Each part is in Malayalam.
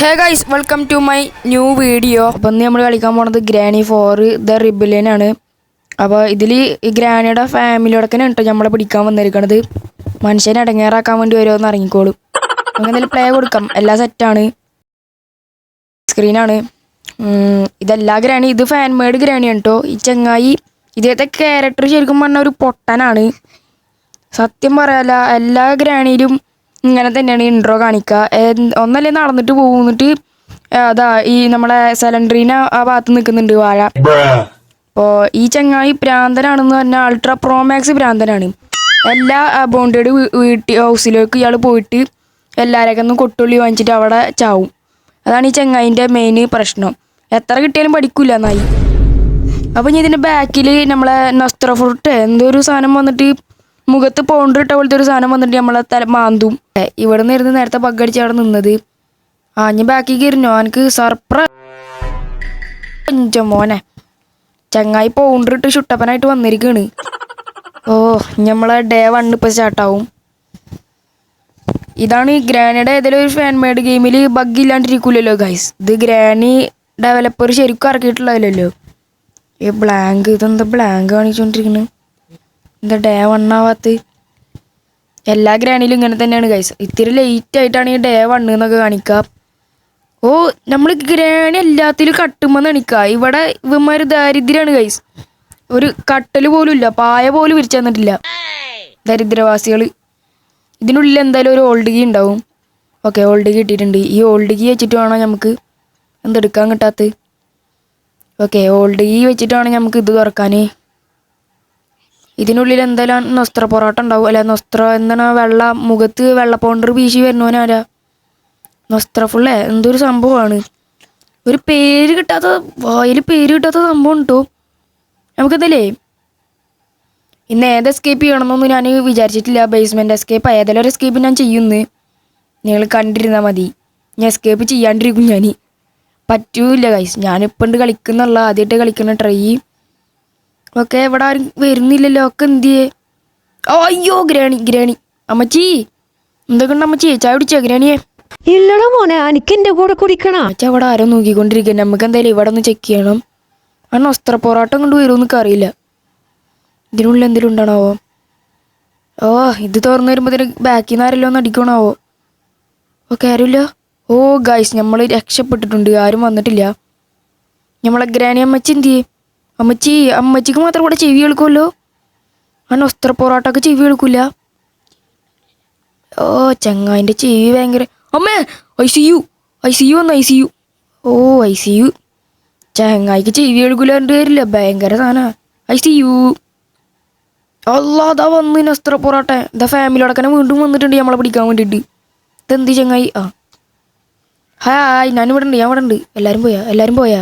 Hey guys welcome to my new video അപ്പം ഇന്ന് നമ്മൾ കളിക്കാൻ പോണത് ഗ്രാനി ഫോർ ദ റിബിലിയൻ ആണ്. അപ്പോൾ ഇതിൽ ഈ ഗ്രാനിയുടെ ഫാമിലിയോടൊക്കെ കേട്ടോ നമ്മളെ പിടിക്കാൻ വന്നിരിക്കണത്. മനുഷ്യനെ അടങ്ങേറാക്കാൻ വേണ്ടി വരുമെന്ന് ഇറങ്ങിക്കോളും അങ്ങനെ പ്ലേ കൊടുക്കാം. എല്ലാം സെറ്റാണ് സ്ക്രീനാണ് ഇതെല്ലാ ഗ്രാനി ഇത് ഫാൻ മേഡ് ഗ്രാനി കേട്ടോ ഈ ചങ്ങായി ഇദ്ദേഹത്തെ ക്യാരക്ടർ ശരിക്കും പറഞ്ഞ ഒരു പൊട്ടനാണ്. സത്യം പറയാല എല്ലാ ഗ്രാണിയിലും ഇങ്ങനെ തന്നെയാണ് ഇൻട്രോ കാണിക്കുക ഒന്നല്ലേ നടന്നിട്ട് പോകുന്നിട്ട് അതാ ഈ നമ്മളെ സിലിണ്ടറിനെ ആ ഭാഗത്ത് നിൽക്കുന്നുണ്ട് വാഴ. അപ്പോ അപ്പോൾ ഈ ചങ്ങായി പ്രാന്തനാണെന്ന് പറഞ്ഞാൽ അൾട്രാ പ്രോമാക്സ് പ്രാന്തനാണ് എല്ലാ ബോണ്ടഡ് വീട്ടി ഹൗസിലേക്ക് ഇയാൾ പോയിട്ട് എല്ലാവരെയൊക്കെ ഒന്ന് കൊട്ടുള്ളി വാങ്ങിച്ചിട്ട് അവിടെ ചാവും. അതാണ് ഈ ചങ്ങായിന്റെ മെയിൻ പ്രശ്നം. എത്ര കിട്ടിയാലും പഠിക്കൂല നായി അപ്പം ഇനി ഇതിന്റെ ബാക്കിൽ നമ്മളെ നസ്ത്ര ഫ്രൂട്ട് എന്തോ ഒരു സാധനം വന്നിട്ട് മുഖത്ത് പൗണ്ടർ ഇട്ട പോലത്തെ ഒരു സാധനം വന്നിട്ട് നമ്മളെ തല മാന്തും. ഇവിടെ നിന്ന് ഇരുന്ന് നേരത്തെ ബഗ്ഗടിച്ച് അവിടെ നിന്നത്. ആ ഞാൻ ബാക്കിൽ കയറിഞ്ഞോ എനിക്ക് സർപ്രൈസ് മോനെ. ചങ്ങായി പൗണ്ടർ ഇട്ട് ചുട്ടപ്പനായിട്ട് വന്നിരിക്കുകയാണ് ഓ നമ്മളെ ഡേ വൺ ഇപ്പം സ്റ്റാർട്ടാവും ഇതാണ് ഈ ഗ്രാനിയുടെ ഏതെങ്കിലും ഒരു ഫാൻ മെയ്ഡ് ഗെയിമിൽ ബഗ് ഇല്ലാണ്ടിരിക്കൂലല്ലോ ഗൈസ് ഇത് ഗ്രാനി ഡെവലപ്പർ ശരിക്കും ഇറക്കിയിട്ടുള്ളതല്ലോ ഈ ബ്ലാങ്ക് ഇതെന്താ ബ്ലാങ്ക് കാണിച്ചുകൊണ്ടിരിക്കുന്നത് എന്താ ഡേ വൺ ആവാത്ത? എല്ലാ ഗ്രാനിലും ഇങ്ങനെ തന്നെയാണ് ഗൈസ് ഇത്തിരി ലേറ്റ് ആയിട്ടാണ് ഈ ഡേ വണ്ണ് എന്നൊക്കെ കാണിക്കുക ഓ നമ്മൾ ഗ്രാണി എല്ലാത്തിലും കട്ടുമ്പോൾ നണിക്കുക ഇവിടെ ഇവന്മാർ ദാരിദ്ര്യമാണ് ഗൈസ് ഒരു കട്ടൽ പോലും ഇല്ല പായ പോലും വിരിച്ചു തന്നിട്ടില്ല. ദരിദ്രവാസികൾ ഇതിനുള്ളിൽ എന്തായാലും ഒരു ഓൾഡ് കീ ഉണ്ടാവും. ഓക്കെ ഓൾഡ് കീ ഇട്ടിട്ടുണ്ട്. ഈ ഓൾഡ് കീ വെച്ചിട്ട് വേണോ നമുക്ക് എന്തെടുക്കാൻ കിട്ടാത്ത? ഓക്കെ ഓൾഡ് കീ വെച്ചിട്ട് വേണോ നമുക്ക് ഇത് തുറക്കാൻ ഇതിനുള്ളിൽ എന്തായാലും നൊസ്ത്ര പൊറോട്ട ഉണ്ടാവും? അല്ല നൊസ്ത്ര എന്താണ്? വെള്ള മുഖത്ത് വെള്ള പൗണ്ടർ വീശി വരുന്നവനാരാ നൊസ്ത്ര ഫുള്ളേ എന്തൊരു സംഭവമാണ് ഒരു പേര് കിട്ടാത്ത വായിൽ പേര് കിട്ടാത്ത സംഭവം ഉണ്ടോ? നമുക്കെന്തല്ലേ? ഇന്ന് ഏത് എസ്കേപ്പ് ചെയ്യണമെന്നൊന്നും ഞാൻ വിചാരിച്ചിട്ടില്ല. ബേസ്മെന്റ് എസ്കേപ്പ് ഏതെല്ലാം ഒരു എസ്കേപ്പ് ഞാൻ ചെയ്യുന്നു? നിങ്ങൾ കണ്ടിരുന്നാൽ മതി. ഞാൻ എസ്കേപ്പ് ചെയ്യാണ്ടിരിക്കും ഞാൻ പറ്റൂല ഗൈസ് ഞാനിപ്പോൾ ഉണ്ട് കളിക്കുന്നുള്ള ആദ്യമായിട്ട് കളിക്കുന്ന ട്രൈ ഓക്കെ ഇവിടെ ആരും വരുന്നില്ലല്ലോ. ഒക്കെ എന്ത് ഓ അയ്യോ ഗ്രാണി ഗ്രാണി. അമ്മച്ചി എന്തൊക്കെ ഉണ്ട് അമ്മച്ചി? ചായ കുടിച്ചോ ഗ്രാണിയെ? ഇല്ലടാ മോനെ എനിക്ക് എന്റെ കൂടെ കുടിക്കണം? അച്ഛ അവിടെ ആരോ നോക്കിക്കൊണ്ടിരിക്കുന്നു നമുക്ക് എന്തായാലും ഇവിടെ ഒന്ന് ചെക്ക് ചെയ്യണം. ആ നൊസ്ത്ര പൊറോട്ടം കൊണ്ട് വരുമെന്നൊക്കെ അറിയില്ല. ഇതിനുള്ളിൽ എന്തെങ്കിലും ഉണ്ടാണാവോ? ഓ ഇത് തുറന്നു വരുമ്പോൾ ബാക്കിൽ നിന്ന് ആരെല്ലാം ഒന്ന് അടിക്കണാവോ ഓക്കെ ആരുമില്ല ഓ ഗൈസ് നമ്മൾ രക്ഷപ്പെട്ടിട്ടുണ്ട്. ആരും വന്നിട്ടില്ല. നമ്മളെ ഗ്രാനി അമ്മച്ചി എന്ത് ചെയ്യേ? അമ്മച്ചി അമ്മച്ചിക്ക് മാത്രം കൂടെ ചെവി കേൾക്കുമല്ലോ അങ്ങനെ വസ്ത്ര പൊറോട്ടക്ക് ചെവി കേൾക്കൂല. ഓ ചങ്ങായിന്റെ ചെവി ഭയങ്കര അമ്മേ I C U I C U ഒന്ന് I C U. Oh I C U. ചങ്ങായിക്ക് ചെവി കേൾക്കില്ല എന്റെ പേരില്ല ഭയങ്കര സാധന ഐ സി യു. അല്ലാതാ വസ്ത്ര നസ്ത്ര എന്താ ഇതാ ഫാമിലിയോടക്കനെ വീണ്ടും വന്നിട്ടുണ്ട് നമ്മളെ പിടിക്കാൻ വേണ്ടിയിട്ട്. ഇതെന്ത് ചങ്ങായി? ആ. ഹായ് ഞാൻ ഇവിടെ ഉണ്ട് ഞാൻ ഇവിടെ ഉണ്ട് എല്ലാവരും പോയാ എല്ലാവരും പോയാ?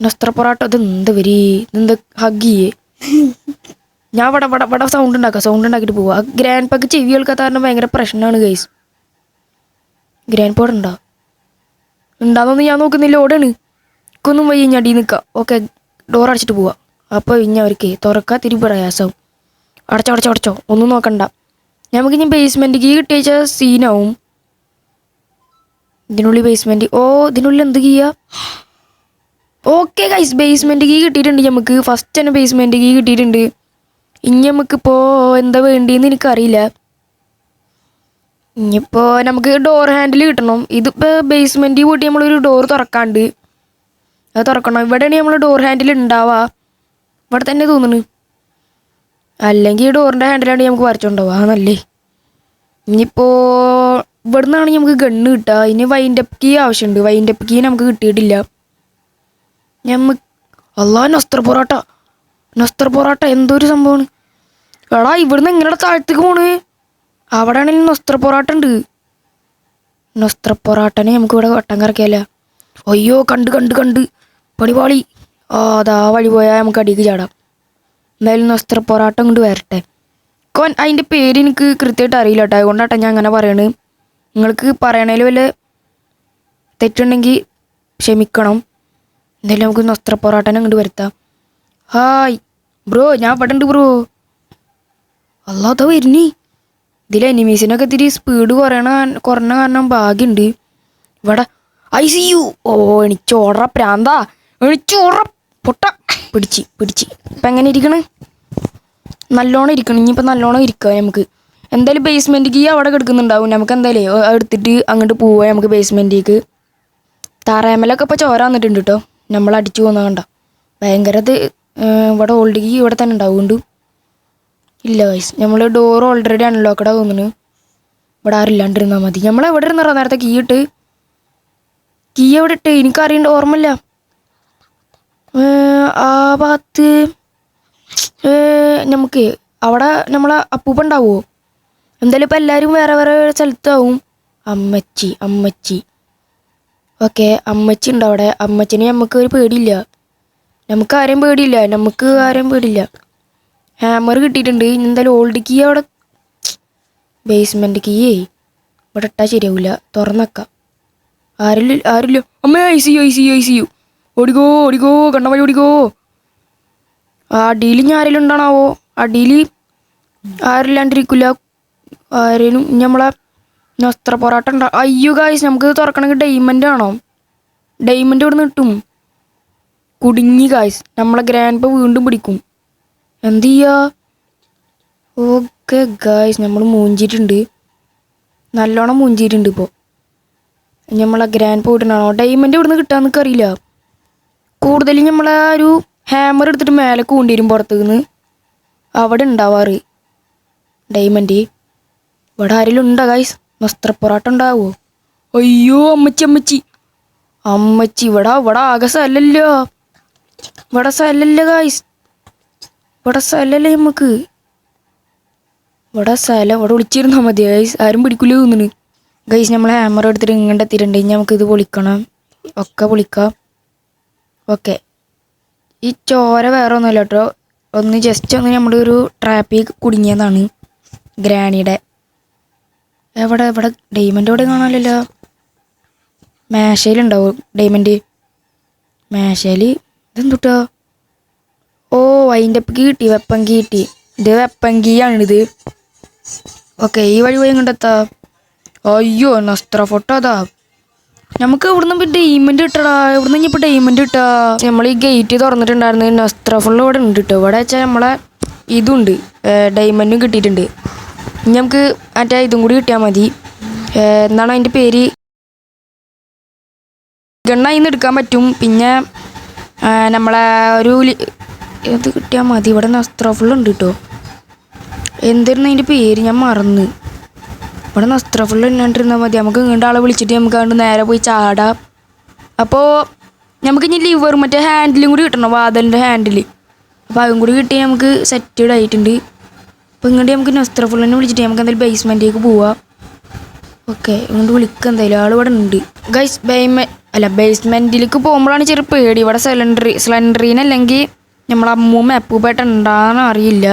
നസ്ത്ര പൊറാട്ട ഇത് എന്ത് വരി? ഇതെന്ത് ഹഗ് ഞാൻ വട വട വട സൗണ്ട് ഉണ്ടാക്കാം സൗണ്ട് ഉണ്ടാക്കിയിട്ട് പോവാ. ഗ്രാൻഡ് പക്ക് ചെവി കേൾക്കാത്ത കാരണം ഭയങ്കര പ്രശ്നമാണ് ഗൈസ് ഗ്രാൻഡ് പോഡ് ഉണ്ടോ? ഉണ്ടാന്നൊന്നും ഞാൻ നോക്കുന്നില്ല ഓടാണ്. ഇക്കൊന്നും വയ്യ ഞാൻ അടി നിൽക്കാം. ഓക്കെ ഡോർ അടച്ചിട്ട് പോവാ. അപ്പോൾ ഇനി അവർക്ക് തുറക്കാൻ തിരി പ്രയാസം. അടച്ചോ അടച്ചോ അടച്ചോ. ഒന്നും നോക്കണ്ട. നമുക്ക് ഇനി ബേസ്മെന്റ് കീ കിട്ടിയ സീനാവും ഇതിനുള്ളിൽ ബേസ്മെന്റ് ഓ ഇതിനുള്ളിൽ എന്ത് കീയാ ഓക്കെ ഗൈസ് ബേസ്മെന്റ് കീ കിട്ടിയിട്ടുണ്ട് നമുക്ക് ഫസ്റ്റ് തന്നെ ബേസ്മെന്റ് കീ കിട്ടിയിട്ടുണ്ട്. ഇനി നമുക്കിപ്പോൾ എന്താ വേണ്ടിയെന്ന് എനിക്കറിയില്ല. ഇനിയിപ്പോൾ നമുക്ക് ഡോർ ഹാൻഡിൽ കിട്ടണം. ഇതിപ്പോൾ ബേസ്മെന്റ് പോയിട്ട് നമ്മളൊരു ഡോർ തുറക്കാണ്ട്. അത് തുറക്കണം. ഇവിടെയാണ് നമ്മൾ ഡോർ ഹാൻഡിൽ ഉണ്ടാവുക ഇവിടെ തന്നെ തോന്നുന്നു അല്ലെങ്കിൽ ഡോറിന്റെ ഹാൻഡിലാണ് നമുക്ക് വരച്ചുണ്ടാവുക ആണല്ലേ ഇനിയിപ്പോൾ ഇവിടെ നമുക്ക് ഗണ്ണ് കിട്ടുക ഇനി വൈൻഡപ്പ് കീ ആവശ്യമുണ്ട് വൈൻഡപ്പ് കീ നമുക്ക് കിട്ടിയിട്ടില്ല. ഞമ്മ അല്ലാ നസ്ത്ര പൊറോട്ട. നസ്ത്ര പൊറോട്ട എന്തൊരു സംഭവമാണ് എടാ ഇവിടുന്ന് എങ്ങനെ താഴത്തേക്ക് പോണ്? അവിടെ ആണെങ്കിൽ നൊസ്ത്ര പൊറോട്ട ഉണ്ട് നൊസ്ത്ര പൊറോട്ടനെ നമുക്ക് ഇവിടെ വട്ടം കറക്കിയല്ല അയ്യോ കണ്ട് കണ്ട് കണ്ട്. പണിപാളി ആ അതാ വഴി പോയാൽ നമുക്ക് അടിക്ക് ചാടാം. എന്തായാലും നൊസ്ത്ര പൊറോട്ട കൊണ്ട് വരട്ടെ. കോൻ അതിന്റെ പേര് എനിക്ക് കൃത്യമായിട്ട് അറിയില്ല കേട്ടോ അതുകൊണ്ടാട്ടോ ഞാൻ അങ്ങനെ പറയണ്. നിങ്ങൾക്ക് പറയണേലും വല്ല തെറ്റുണ്ടെങ്കിൽ ക്ഷമിക്കണം. എന്തായാലും നമുക്ക് നൊസ്ത്ര പൊറോട്ടനെ അങ്ങോട്ട് വരുത്താം. ഹായ്. ബ്രോ ഞാൻ പെട്ടുണ്ട് ബ്രോ. അല്ലാതെ വരുന്നേ. ഇതിൽ എനിമീസിനൊക്കെ ഇത്തിരി സ്പീഡ് കുറയണ കുറഞ്ഞ കാരണം ഭാഗ്യമുണ്ട് ഇവിടെ. ഐ സി യു ഓ എണിച്ചോടറ പ്രാന്താ എണിച്ചോടറ പൊട്ട. പിടിച്ച് പിടിച്ച്. ഇപ്പം എങ്ങനെ ഇരിക്കണേ? നല്ലോണം ഇരിക്കണം. ഇനിയിപ്പോൾ നല്ലോണം ഇരിക്കുക നമുക്ക്. എന്തായാലും ബേസ്മെന്റ് കീ അവിടെ കിടക്കുന്നുണ്ടാവും. നമുക്ക് എന്തായാലും എടുത്തിട്ട് അങ്ങോട്ട് പോവാം നമുക്ക് ബേസ്മെന്റിലേക്ക് താറാമലൊക്കെ ഇപ്പോൾ ചോര വന്നിട്ടുണ്ട് കേട്ടോ നമ്മൾ അടിച്ചു പോകുന്ന കണ്ട. ഭയങ്കര ഇത് ഇവിടെ ഓൾഡിക്ക് ഇവിടെ തന്നെ ഉണ്ടാവുകൊണ്ട് ഇല്ല വയസ്സ് നമ്മൾ ഡോർ ഓൾറെഡി അൺലോക്കഡാ തോന്നുന്നു. ഇവിടെ ആരില്ലാണ്ടിരുന്നാൽ മതി. നമ്മൾ എവിടെ ഇരുന്നറ നേരത്തെ കീ ഇട്ട്. കീ എവിടെ ഇട്ട്? എനിക്കറിയണ്ട ഓർമ്മയില്ല. ആ ഭാഗത്ത് നമുക്ക് അവിടെ നമ്മളെ അപ്പൂപ്പ ഉണ്ടാവുമോ എന്തായാലും ഇപ്പം എല്ലാവരും വേറെ വേറെ സ്ഥലത്താവും. അമ്മച്ചി അമ്മച്ചി. ഓക്കെ അമ്മച്ചി ഉണ്ട് അവിടെ. അമ്മച്ചിനെ നമുക്ക് ഒരു പേടിയില്ല. നമുക്ക് ആരെയും പേടിയില്ല. നമുക്ക് ആരെയും പേടിയില്ല. ഹാമർ കിട്ടിയിട്ടുണ്ട്. എന്തായാലും ഓൾഡ് കീ അവിടെ ബേസ്മെന്റ് കീയേ ഇവിടെ ഇട്ടാൽ ശരിയാവില്ല തുറന്നേക്കാം. ആരില്ല ആരില്ല അമ്മ I see you I see you I see you ഓടിക്കോ ഓടിക്കോ. കണ്ണ വഴി ഓടിക്കോ. അടിയിൽ ഞാൻ ആരെങ്കിലും ഉണ്ടാണാവോ അടിയിൽ ആരില്ലാണ്ടിരിക്കില്ല ആരേലും നമ്മളെ നസ്ത്ര പൊറാട്ട ഉണ്ടോ അയ്യോ ഗായ്സ് നമുക്ക് ഇത് തുറക്കണമെങ്കിൽ ഡയമണ്ട് ആണോ? ഡയമണ്ട് ഇവിടെ കിട്ടും. കുടുങ്ങി ഗായ്സ് നമ്മളെ ഗ്രാൻഡ് വീണ്ടും പിടിക്കും. എന്ത് ചെയ്യാ? ഓക്കെ ഗായ്സ് നമ്മൾ മൂഞ്ചിയിട്ടുണ്ട്. നല്ലോണം മൂഞ്ചിയിട്ടുണ്ട് ഇപ്പോൾ നമ്മളെ ഗ്രാൻഡ് പോയിട്ടുണ്ടാണോ? ഡയമണ്ട് ഇവിടുന്ന് കിട്ടാൻ അറിയില്ല. കൂടുതലും നമ്മളെ ഒരു ഹാമർ എടുത്തിട്ട് മേലെ കൊണ്ടുവരും പുറത്തു നിന്ന് അവിടെ ഉണ്ടാവാറ്. ഡയമണ്ട് ഇവിടെ ആരെങ്കിലും ഉണ്ടോ ഗായ്സ് വസ്ത്രപ്പൊറാട്ട ഉണ്ടാവോ അയ്യോ അമ്മച്ചി അമ്മച്ചി. അമ്മച്ചി ഇവിടെ ഇവിടെ ആകെ സ്ഥലല്ലോ ഇവിടെ സ്ഥലല്ലേ ഗായ്സ് ഇവിടെ സ്ഥലല്ലേ നമുക്ക്. ഇവിടെ സ്ഥലം ഇവിടെ വിളിച്ചിരുന്നാൽ മതി ഗൈസ് ആരും പിടിക്കില്ല തോന്നുന്നു. ഗൈസ് നമ്മൾ ഹാമർ എടുത്തിട്ട് ഇങ്ങോട്ട് എത്തിയിട്ടുണ്ട്. നമുക്ക് ഇത് പൊളിക്കണം. ഒക്കെ പൊളിക്കാം. ഓക്കെ ഈ ചോര വേറെ ഒന്നുമല്ല കേട്ടോ. ഒന്ന് ജസ്റ്റ് ഒന്ന് നമ്മുടെ ഒരു ട്രാപ്പിൽ കുടുങ്ങിയതാണ്. ഗ്രാണിയുടെ എവിടെ ഇവിടെ ഡയമണ്ട് ഇവിടെ കാണാനില്ലല്ലോ. മേശയിലുണ്ടാവും ഡയമണ്ട് മേശയിൽ ഇതെന്തുട്ടോ ഓ അതിന്റെ കീട്ടി കിട്ടി വെപ്പൻ കീ കിട്ടി. ഇത് വെപ്പൻ കീയാണിത്. ഓക്കെ ഈ വഴി പോയി ഇങ്ങോട്ടെത്താ അയ്യോ നസ്ത്ര ഫോട്ടോ അതാ. നമുക്ക് ഇവിടുന്ന് ഇപ്പം ഡെയ്മെന്റ് കിട്ടടാ. ഇവിടുന്ന് ഇനി ഇപ്പം ഡെയ്മെന്റ് കിട്ടാ. നമ്മൾ ഈ ഗേറ്റ് തുറന്നിട്ടുണ്ടായിരുന്നു നസ്ത്ര ഫുള്ള് ഇവിടെ ഉണ്ട് കേട്ടോ. ഇവിടെ വെച്ചാൽ നമ്മളെ ഇതുണ്ട്. ഡെയ്മെന്റും കിട്ടിയിട്ടുണ്ട്. ഇനി നമുക്ക് മറ്റേ ഇതും കൂടി കിട്ടിയാൽ മതി. എന്താണ് അതിന്റെ പേര്? ഗണ്ണ ഇന്ന് എടുക്കാൻ പറ്റും. പിന്നെ നമ്മളെ ഒരു ഇത് കിട്ടിയാൽ മതി. ഇവിടെ നസ്ത്ര ഫുള്ള് ഉണ്ട് കേട്ടോ എന്തായിരുന്നു അതിന്റെ പേര്? ഞാൻ മറന്ന്. ഇവിടെ നസ്ത്ര ഫുള്ള് ഇന്നാണ്ടിരുന്നാൽ മതി. നമുക്ക് ഇങ്ങോട്ട് ആളെ വിളിച്ചിട്ട് നമുക്ക് അങ്ങോട്ട് നേരെ പോയി ചാടാം. അപ്പോൾ നമുക്ക് ഇനി ലിവർ മറ്റേ ഹാൻഡിലും കൂടി കിട്ടണം. വാതലിന്റെ ഹാൻഡിൽ അപ്പോൾ അതും കൂടി കിട്ടി നമുക്ക് സെറ്റഡ് ആയിട്ടുണ്ട് അപ്പോൾ ഇങ്ങോട്ട് നമുക്ക് നസ്ത്ര ഫുള്ളിനെ വിളിച്ചിട്ട് നമുക്ക് എന്തായാലും ബേസ്മെന്റിലേക്ക് പോവാം. ഓക്കെ ഇങ്ങോട്ട് വിളിക്കുക എന്തായാലും. ആൾ ഇവിടെ ഉണ്ട് ഗൈസ് ബേമെ അല്ല ബേസ്മെന്റിലേക്ക് പോകുമ്പോഴാണ് ചെറിയ പേടി. ഇവിടെ സിലിണ്ടറി സിലിണ്ടറിനല്ലെങ്കിൽ നമ്മളെ അമ്മൂമ്മ അപ്പൂപ്പേട്ട ഉണ്ടാകാൻ അറിയില്ല.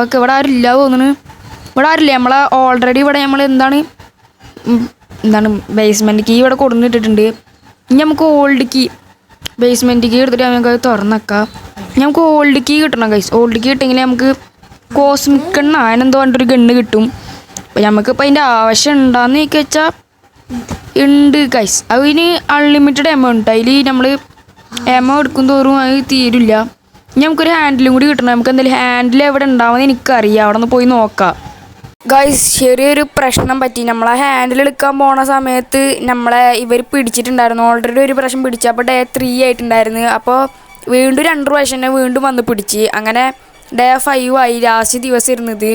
ഓക്കെ ഇവിടെ ആരും ഇല്ല തോന്നുന്നു ഇവിടെ ആരില്ല. നമ്മളെ ഓൾറെഡി ഇവിടെ നമ്മൾ എന്താണ് എന്താണ് ബേസ്മെന്റ് കീ ഇവിടെ കൊടുന്നിട്ടിട്ടുണ്ട് ഇനി നമുക്ക് ഓൾഡ് കീ ബേസ്മെന്റ് കീ എടുത്തിട്ട് നമുക്ക് അത് തുറന്നേക്കാം നമുക്ക് ഓൾഡ് കീ കിട്ടണം ഗൈസ് ഓൾഡ് കീ കിട്ടിയെങ്കിൽ നമുക്ക് കോസ്മിക് എണ്ണ അതിനെന്തോ പറഞ്ഞിട്ടൊരു ഗണ്ണ് കിട്ടും. നമുക്കിപ്പോൾ അതിന്റെ ആവശ്യം ഉണ്ടാന്ന് വെച്ചാൽ ഉണ്ട് കൈസ് അതിന് അൺലിമിറ്റഡ് എമൗണ്ട് അതിൽ നമ്മൾ എമൗ എടുക്കും തോറും അത് തീരില്ല. ഇനി നമുക്കൊരു ഹാൻഡിലും കൂടി കിട്ടണം. നമുക്ക് എന്തായാലും ഹാൻഡിൽ എവിടെ ഉണ്ടാവുമെന്ന് എനിക്കറിയാം. അവിടെ നിന്ന് പോയി നോക്കാം. ഗൈസ് ചെറിയൊരു പ്രശ്നം പറ്റി. നമ്മളെ ഹാൻഡിൽ എടുക്കാൻ പോണ സമയത്ത് നമ്മളെ ഇവർ പിടിച്ചിട്ടുണ്ടായിരുന്നു. ഓൾറെഡി ഒരു പ്രാവശ്യം പിടിച്ചു. അപ്പോൾ ഡേ ത്രീ ആയിട്ടുണ്ടായിരുന്നു. അപ്പോൾ വീണ്ടും രണ്ട് പ്രാവശ്യം തന്നെ വീണ്ടും വന്ന് പിടിച്ച്. അങ്ങനെ ഡേ ഫൈവ് ആയി ലാസ്റ്റ് ദിവസം ഇരുന്നത്.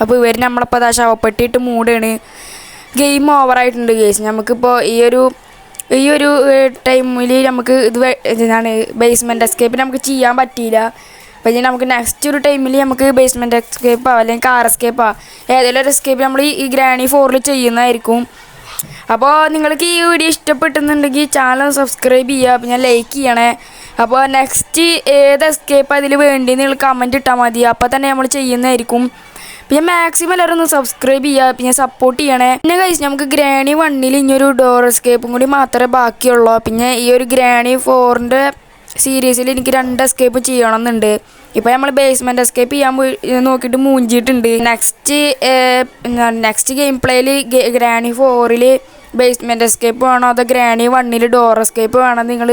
അപ്പോൾ ഇവർ നമ്മളിപ്പോൾ അതാ ശവപ്പെട്ടിട്ട് മൂടാണ്. ഗെയിം ഓവറായിട്ടുണ്ട് ഗേസ് നമുക്കിപ്പോൾ ഈ ഒരു ഈ ഒരു ടൈമിൽ നമുക്ക് ഇത് എന്താണ് ബേസ്മെന്റ് എസ്കേപ്പ് നമുക്ക് ചെയ്യാൻ പറ്റിയില്ല. അപ്പോൾ ഇനി നമുക്ക് നെക്സ്റ്റ് ഒരു ടൈമിൽ നമുക്ക് ബേസ്മെന്റ് എസ്കേപ്പോ അല്ലെങ്കിൽ കാർ എസ്കേപ്പോ ഏതെങ്കിലും ഒരു എസ്കേപ്പ് നമ്മൾ ഈ ഗ്രാനി ഫോറിൽ ചെയ്യുന്നതായിരിക്കും. അപ്പോൾ നിങ്ങൾക്ക് ഈ വീഡിയോ ഇഷ്ടപ്പെട്ടുന്നുണ്ടെങ്കിൽ ചാനൽ സബ്സ്ക്രൈബ് ചെയ്യുക. പിന്നെ ലൈക്ക് ചെയ്യണേ. അപ്പോൾ നെക്സ്റ്റ് ഏത് എസ്കേപ്പ് അതിൽ വേണ്ടി നിങ്ങൾ കമന്റ് ഇട്ടാൽ മതി. അപ്പോൾ തന്നെ നമ്മൾ ചെയ്യുന്നതായിരിക്കും. പിന്നെ മാക്സിമം എല്ലാവരും ഒന്ന് സബ്സ്ക്രൈബ് ചെയ്യുക. പിന്നെ സപ്പോർട്ട് ചെയ്യണേ. പിന്നെ കഴിച്ച് നമുക്ക് ഗ്രാണി വണ്ണിൽ ഇനിയൊരു ഡോർ എസ്കേപ്പും കൂടി മാത്രമേ ബാക്കിയുള്ളൂ. പിന്നെ ഈ ഒരു ഗ്രാണി ഫോറിന്റെ സീരീസിൽ എനിക്ക് രണ്ട് എസ്കേപ്പ് ചെയ്യണം എന്നുണ്ട് ഇപ്പോൾ നമ്മൾ ബേസ്മെന്റ് എസ്കേപ്പ് ചെയ്യാൻ നോക്കിയിട്ട് മൂഞ്ചിയിട്ടുണ്ട്. നെക്സ്റ്റ് നെക്സ്റ്റ് ഗെയിം പ്ലേയിൽ ഗ്രാണി ഫോറിൽ ബേസ്മെന്റ് എസ്കേപ്പ് വേണോ? അതോ ഗ്രാനി വണ്ണിൽ ഡോർ എസ്കേപ്പ് വേണോ? നിങ്ങൾ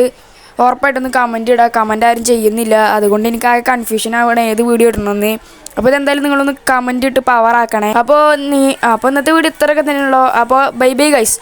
ഉറപ്പായിട്ടൊന്ന് കമന്റ് ഇടുക കമന്റ് ആരും ചെയ്യുന്നില്ല. അതുകൊണ്ട് എനിക്ക് ആകെ കൺഫ്യൂഷൻ ആവണം ഏത് വീഡിയോ ഇടണമെന്ന് അപ്പോൾ ഇതെന്തായാലും നിങ്ങളൊന്ന് കമന്റ് ഇട്ട് പവർ ആക്കണേ. അപ്പോൾ നീ അപ്പോൾ ഇന്നത്തെ വീഡിയോ ഇത്രയൊക്കെ തന്നെയുള്ളൂ അപ്പോൾ ബൈ ബൈ ഗൈസ്